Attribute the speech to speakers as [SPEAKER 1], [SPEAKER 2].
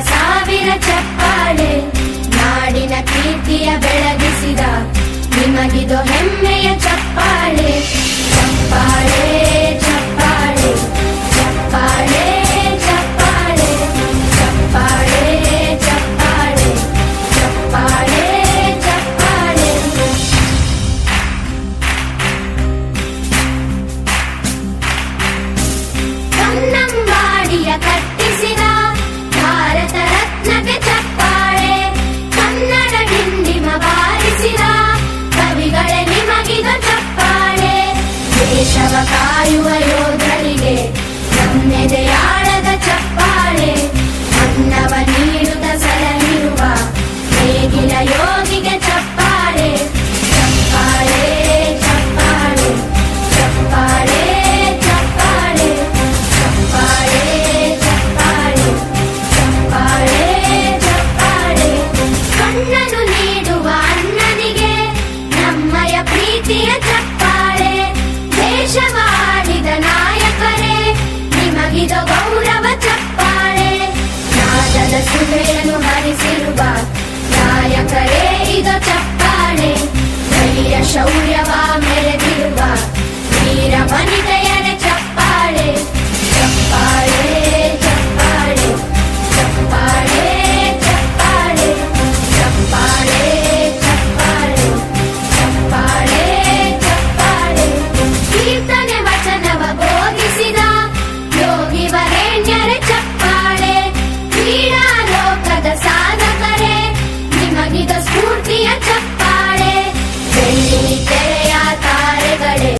[SPEAKER 1] ಸಾವಿರ ಚಪ್ಪಾಳೆ, ನಾಡಿನ ಕೀರ್ತಿಯ ಬೆಳಗಿಸಿದ ನಿಮಗಿದು ಹೆಮ್ಮೆಯ ಚಪ್ಪಾಳೆ. ಚಪ್ಪಾಳೆ ಚಪ್ಪಾಳೆ ಚಪ್ಪಾಳೆ ಚಪ್ಪಾಳೆ ಚಪ್ಪಾಳೆ ಚಪ್ಪಾಳೆ ಚಪ್ಪಾಳೆ ಚಪ್ಪಾಳೆ. ಕನ್ನಂಬಾಡಿಯ ಕಟ್ಟಿಸಿದ Nugget Just a little